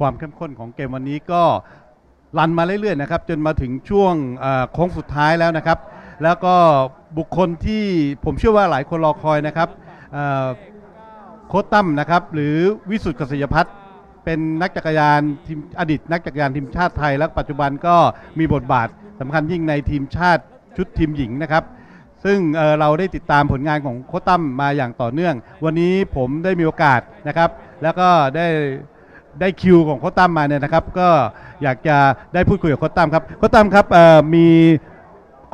ความเข้มข้นของเกมวันนี้ก็รันมาเรื่อยๆนะครับจนมาถึงช่วงโค้งสุดท้ายแล้วนะครับ แล้วก็บุคคลที่ผมเชื่อว่าหลายคนรอคอยนะครับโคตั้มนะครับหรือวิสุทธ์กษยพัฒน์เป็นนักจักรยานทีมอดีตนักจักรยานทีมชาติไทย และปัจจุบันก็มีบทบาทสำคัญยิ่งในทีมชาติชุดทีมหญิงนะครับ ซึ่งเเราได้ติดตามผลงานของโคตั้มมาอย่างต่อเนื่อง วันนี้ผมได้มีโอกาสนะครับ แล้วก็ได้ ได้คิวของโค้ชตั้มมาเนี่ยนะครับ ก็อยากจะได้พูดคุยกับโค้ชตั้มครับโค้ชตั้มครับเอ่อมี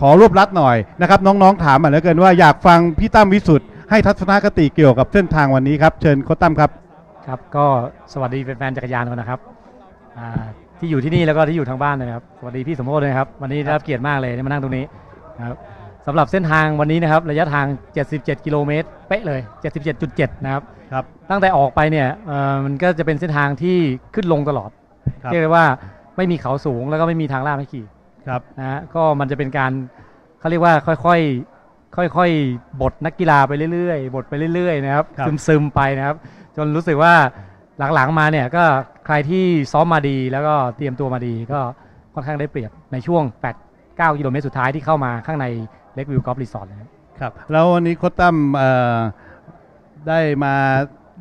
ขอรวบรัดหน่อยนะครับ น้องๆถามมาเหลือเกินว่าอยากฟังพี่ตั้มวิสุทธ์ให้ทัศนคติเกี่ยวกับเส้นทางวันนี้ครับ เชิญโค้ชตั้มครับ ครับก็สวัสดีแฟนๆจักรยานกันนะครับอ่าที่อยู่ที่นี่แล้วก็ที่อยู่ทางบ้านนะครับสวัสดีพี่สมโภชด้วยนะครับ วันนี้ได้รับเกียรติมากเลยที่มานั่งตรงนี้นะครับ สำหรับเส้นทางวันนี้นะครับระยะทาง 77 กิโลเมตรเป๊ะเลย 77.7 นะครับครับตั้งแต่ออกไปเนี่ยเอ่อมันก็จะเป็นเส้นทางที่ขึ้นลงตลอดครับเรียกได้ว่าไม่มีเขาสูงแล้วก็ไม่มีทางลาดให้ขี่ครับนะฮะก็มันจะเป็นการเขาเรียกว่าค่อยๆค่อยๆบทนักกีฬาไปเรื่อยๆบทไปเรื่อยๆนะครับครับซึมๆไปนะครับ จนรู้สึกว่าหลังๆมาเนี่ยก็ใครที่ซ้อมมาดีแล้วก็เตรียมตัวมาดีก็ค่อนข้างได้เปรียบในช่วง 8 9 กิโลเมตรสุดท้ายที่เข้ามาข้างใน เล็กวิวกอล์ฟรีสอร์ทนะครับครับแล้ววันนี้โค้ชตั้มเอ่อได้มา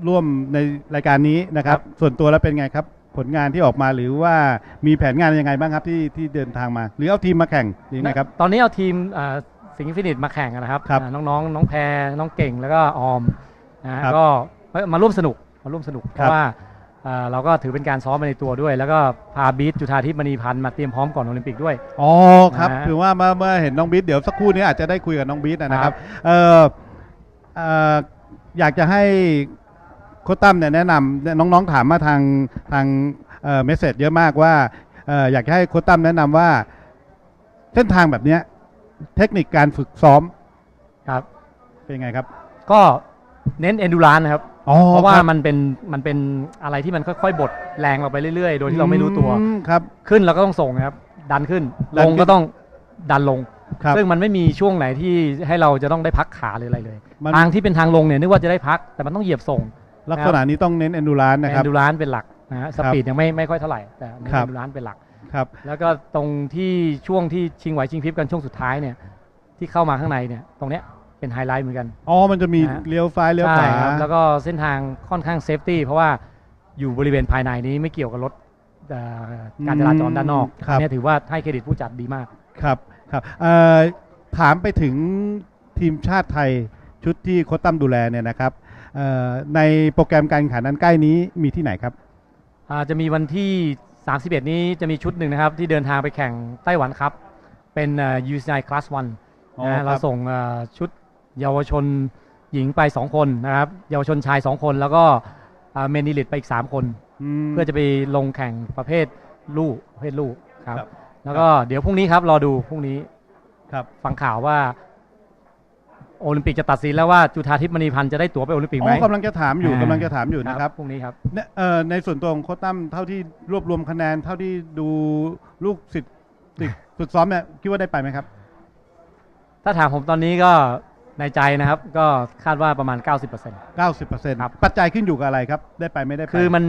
ร่วมในรายการนี้นะครับ ส่วนตัวแล้วเป็นไงครับ ผลงานที่ออกมาหรือว่ามีแผนงานยังไงบ้างครับที่ที่เดินทางมา หรือเอาทีมมาแข่งหรือยังไงครับ ตอนนี้เอาทีมอ่าสิงห์ฟินิตมาแข่งกันนะครับครับอ่าน้องๆน้องแพรน้องเก่งแล้วก็ออมนะฮะครับก็มาร่วมสนุกมาร่วมสนุกเพครับราะว่าอ่า เราก็ถือเป็นการซ้อมไปในตัวด้วย แล้วก็พาบีทจุธาทิพย์มณีพันธ์มาเตรียมพร้อมก่อนโอลิมปิกด้วย อ๋อครับนะฮะ ถือว่าเมื่อเมื่อเห็นน้องบิ๊ดเดี๋ยวสักครู่นี้อาจจะได้คุยกับน้องบิ๊ดนะครับเอ่อเอ่ออยากจะให้โค้ชตั้มเนี่ยแนะนำน้องๆถามมาทางทางเอ่อเมสเซจเยอะมากว่าเอ่ออยากจะให้โค้ชตั้มแนะนำว่าเส้นทางแบบเนี้ยเทคนิคการฝึกซ้อมครับ เป็นไงครับ ก็เน้นเอนดูรานนะครับ อ๋อเพราะว่าคบมันเป็นมันเป็นอะไรที่มันค่อยๆบดแรงเราไปเรื่อยๆ โดยที่เราไม่รู้ตัว อืมครับ ขึ้นเราก็ต้องส่งนะครับ ดันขึ้น ดัลนขึ้งนก็ต้องดันลง ครับซึ่งมันไม่มีช่วงไหนที่ให้เราจะต้องได้พักขาหรืออะไรเลย มัน ทางที่เป็นทางลงเนี่ยนึกว่าจะได้พัก แต่มันต้องเหยียบส่งลักษณะนี้ต้องเน้น endurance นะแอครับ นดูรานเป็นหลักนะฮะ สปีดยังไม่ไม่ค่อยเท่าไหร่ แต่เน้นครัแอบนดูรานเป็นหลัก ครับ แล้วก็ตรงที่ช่วงที่ชิงไหวชิงพริบกันช่วงสุดท้ายเนี่ยที่เข้ามาข้างในเนี่ยตรงเนี้ย เป็นไฮไลท์เหมือนกัน อ๋อ มันจะมีนะฮะ เลี้ยวซ้ายเลี้ยวขใช่วาครับแล้วก็เส้นทางค่อนข้างเซฟตี้เพราะว่าอยู่บริเวณภายในนี้ไม่เกี่ยวกับรถเอ่อการจราจรด้านนอกครับอันเนี่ยถือว่าให้เครดิตผู้จัดดีมาก ครับครับเอ่อถามไปถึงทีมชาติไทยชุดที่โค้ชตั้มดูแลเนี่ยนะครับเอ่อในโปรแกรมการแข่งขันนั้นใกล้นี้มีที่ไหนครับ อ่าจะมีวันที่ 31 นี้จะมีชุดหนึ่งนะครับ ที่เดินทางไปแข่งไต้หวันครับ เป็นเอ่อ UCI Class 1อ๋อนะฮะครับเราส่งเอ่อชุด เยาวชนหญิงไป 2 คนนะครับ เยาวชนชาย 2 คน แล้วก็เมนิลิตไปอีก 3 คนมเพื่อจะไปลงแข่งประเภทลูกประเภทลูกครับครับ แล้วก็เดี๋ยวพรุ่งนี้ครับรอดูพรุ่งนี้ครับฟังข่าวว่าโอลิมปิกจะตัดสินแล้วว่าจุธาทิพย์มณีพันธ์จะได้ตั๋วไปโอลิมปิกอ๋ไหมอกำลังจะถามอยู่อ่ากำลังจะถามอยู่นะครับพรุ่งนี้ครับเนี่ยเอ่อในส่วนตัวของโค้ชตั้มเท่าที่รวบรวมคะแนน เท่าที่ดูลูกศิษย์ศิษย์ฝึกซ้อมเนี่ยคิดว่าได้ไปไหมครับ ถ้าถามผมตอนนี้ก็ ในใจนะครับก็คาดว่าประมาณ 90% 90%ครับ ปัจจัยขึ้นอยู่กับอะไรครับ ได้ไปไม่ได้ไปคือมัน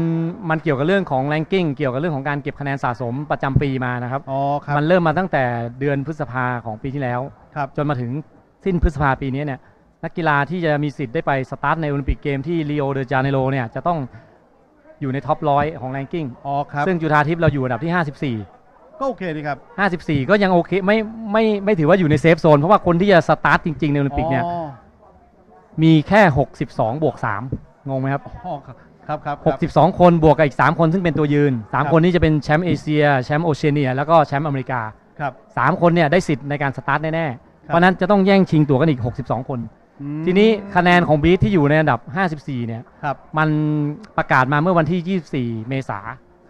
มันเกี่ยวกับเรื่องของแรงกิ้งเกี่ยวกับเรื่องของการเก็บคะแนนสะสมประจำปีมานะครับ อ๋อครับ มันเริ่มมาตั้งแต่เดือนพฤษภาของปีที่แล้ว ครับ จนมาถึงสิ้นพฤษภาปีนี้เนี่ยนักกีฬาที่จะมีสิทธิ์ได้ไปสตาร์ทในโอลิมปิกเกมที่ริโอเดจาเนโรเนี่ยจะต้องอยู่ในท็อปร้อยของแรงกิ้งอ๋อครับ ซึ่งจุธาทิพย์เราอยู่อันดับที่ 54 ก็โอเคดีครับ 54 ก็ยังโอเคไม่ไม่ไม่ถือว่าอยู่ในเซฟโซน เพราะว่าคนที่จะสตาร์ทจริง ๆ ในโอลิมปิกเนี่ย อ๋อมีแค่ 62 บวก 3 งงไหมครับ อ๋อครับครับครับครับ 62 คนบวกกับอีก 3 คนซึ่งเป็นตัวยืน ครับ3คนนี้จะเป็นแชมป์เอเชีย แชมป์โอเชียเนีย แล้วก็แชมป์อเมริกา ครับ 3 คนเนี่ยได้สิทธิ์ในการสตาร์ทแน่ครับๆเพราะฉะนั้นจะต้องแย่งชิงตั๋วกันอีก 62 คน อืมทีนี้คะแนนของบีทที่อยู่ในอันดับ 54 เนี่ย ครับมันประกาศมาเมื่อวันที่ 24 เมษา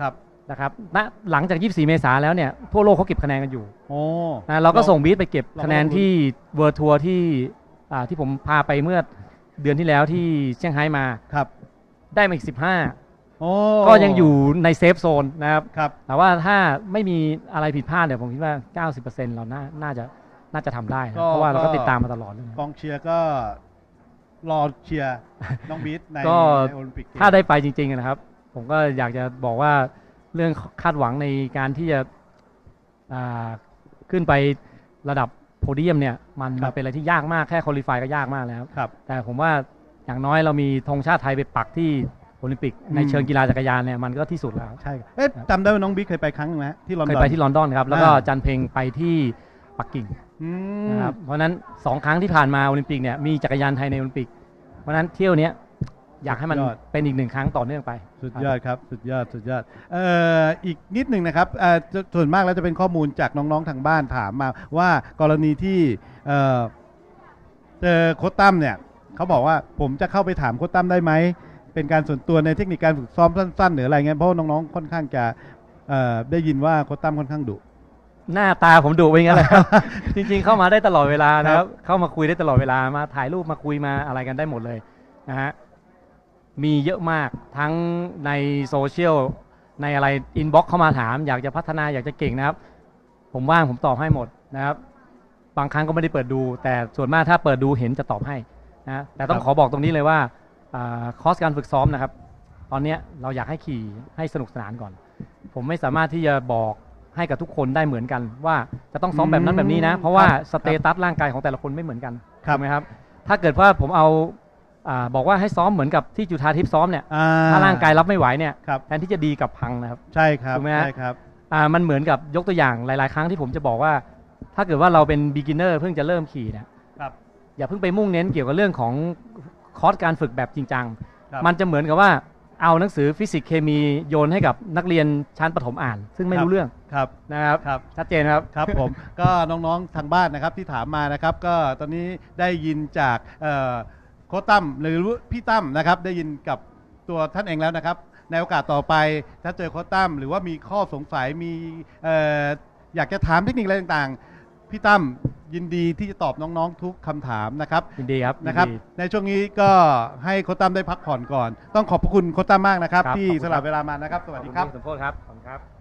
ครับ นะครับณหลังจาก 24 เมษาแล้วเนี่ยทั่วโลกเขาเก็บคะแนนกันอยู่โอ้ นะเราก็ส่งบีทไปเก็บเราก็คะแนนที่เวอร์ทัวร์ที่อ่าที่ผมพาไปเมื่อเดือนที่แล้วที่เซี่ยงไฮ้มาครับ ได้มาอีก15โอ้ก็ยังอยู่ในเซฟโซนนะครับ ครับ แต่ว่าถ้าไม่มีอะไรผิดพลาดเนี่ยผมคิดว่า 90%เราน่าน่าจะน่าจะทำได้นะเพราะว่าเราก็ ติดตามมาตลอดเลยกองเชียร์ก็รอเชียร์น้องบีทในก็ ในโอลิมปิกเกมถ้าได้ไปจริงๆนะครับ ผมก็อยากจะบอกว่า เรื่องคาดหวังในการที่จะอ่าขึ้นไประดับโพเดียมเนี่ยมันครัมันบเป็นอะไรที่ยากมากแค่คอลิฟายก็ยากมากแล้วครับแต่ผมว่าอย่างน้อยเรามีธงชาติไทยไปปักที่โอลิมปิกในอืมเชิงกีฬาจักรยานเนี่ยมันก็ที่สุดแล้วใช่ครับเอ๊ะจำได้ว่าน้องบิ๊กเคยไปครั้งหนึงไหมที่ลอนดเคอนยไปที่ลอนดอนครับแล้วก็อ่าจันเพงไปที่ปักกิ่งอืมนะครับเพราะฉะนั้นสองครั้งที่ผ่านมาโอลิมปิกเนี่ยมีจักรยานไทยในโอลิมปิก เพราะฉะนั้นเที่ยวเนี้ย อยากให้มันสุดยอด เป็นอีกหนึ่งครั้งต่อเนื่องไปสุดยอดครับสุดยอดสุดยอดเอ่ออีกนิดหนึ่งนะครับเอ่อจะส่วนมากแล้วจะเป็นข้อมูลจากน้องๆทางบ้านถามมาว่ากรณีที่เอ่อเจอโค้ชตั้มเนี่ยเขาบอกว่าผมจะเข้าไปถามโค้ชตั้มได้ไหมเป็นการส่วนตัวในเทคนิคการฝึกซ้อมสั้นๆหรืออะไรเงี้ยเพราะว่าน้องๆค่อนข้างจะเอ่อได้ยินว่าโค้ชตั้มค่อนข้างดุ หน้าตาผมดุไปงั้นแหละครับ จริงๆเข้ามาได้ตลอดเวลานะคครัรับบเข้ามาคุยได้ตลอดเวลามาถ่ายรูปมาคุยมาอะไรกันได้หมดเลยนะฮะ มีเยอะมากทั้งในโซเชียลในอะไรอินบ็อกเข้ามาถาม อยากจะพัฒนาอยากจะเก่งนะครับ ผมว่างผมตอบให้หมดนะครับ บางครั้งก็ไม่ได้เปิดดู แต่ส่วนมากถ้าเปิดดูเห็นจะตอบให้นะแต่ต้องครับขอบอกตรงนี้เลยว่าอาคอร์สการฝึกซ้อมนะครับ ตอนเนี้ยเราอยากให้ขี่ให้สนุกสนานก่อน ผมไม่สามารถที่จะบอกให้กับทุกคนได้เหมือนกัน ว่าจะต้องซ้อมแบบนั้นแบบนี้นะ เพราะว่าครับสเตตัสร่างกายของแต่ละคนไม่เหมือนกันครับถูกไหมครับ ถ้าเกิดว่าผมเอา อาบอกว่าให้ซ้อมเหมือนกับที่จุธาทิพย์ซ้อมเนี่ยอ่ถ้าร่างกายรับไม่ไหวเนี่ยครับ แทนที่จะดีกับพังนะครับ ใช่ครับถูกไหมฮะ ใช่ครับ อ่ามันเหมือนกับยกตัวอย่างหลาย ๆ ครั้งที่ผมจะบอกว่า ถ้าเกิดว่าเราเป็น beginner เพิ่งจะเริ่มขี่เนี่ยครับอย่าเพิ่งไปมุ่งเน้นเกี่ยวกับเรื่องของคอร์สการฝึกแบบจริงจังครับ มันจะเหมือนกับว่าเอาหนังสือฟิสิกส์เคมีโยนให้กับนักเรียนชั้นประถมอ่าน ซึ่งไม่รู้เรื่องครับนะครับครับ ชัดเจนครับ ครับผม ก็น้องๆทางบ้านนะครับที่ถามมานะครับ ก็ตอนนี้ได้ยินจากเอ่อโค้ชตั้มหรือพี่ตั้มนะครับ ได้ยินกับตัวท่านเองแล้วนะครับ ในโอกาสต่อไปถ้าเจอโค้ชตั้มหรือว่ามีข้อสงสัยมีเอ่ออยากจะถามเทคนิคอะไรต่างๆ พี่ตั้มยินดีที่จะตอบน้องๆ ทุกคำถามนะครับยินดีครับนะครับ ยิดี ในช่วงนี้ก็ให้โค้ชตั้มได้พักผ่อนก่อน ต้องขอบพระคุณโค้ชตั้มมากนะครับ ครับที่ขอบคุณสครัละบเวลามานะครับ สวัสดีครับ ขอณพี่สมโพธครับ ขอบคุณครับ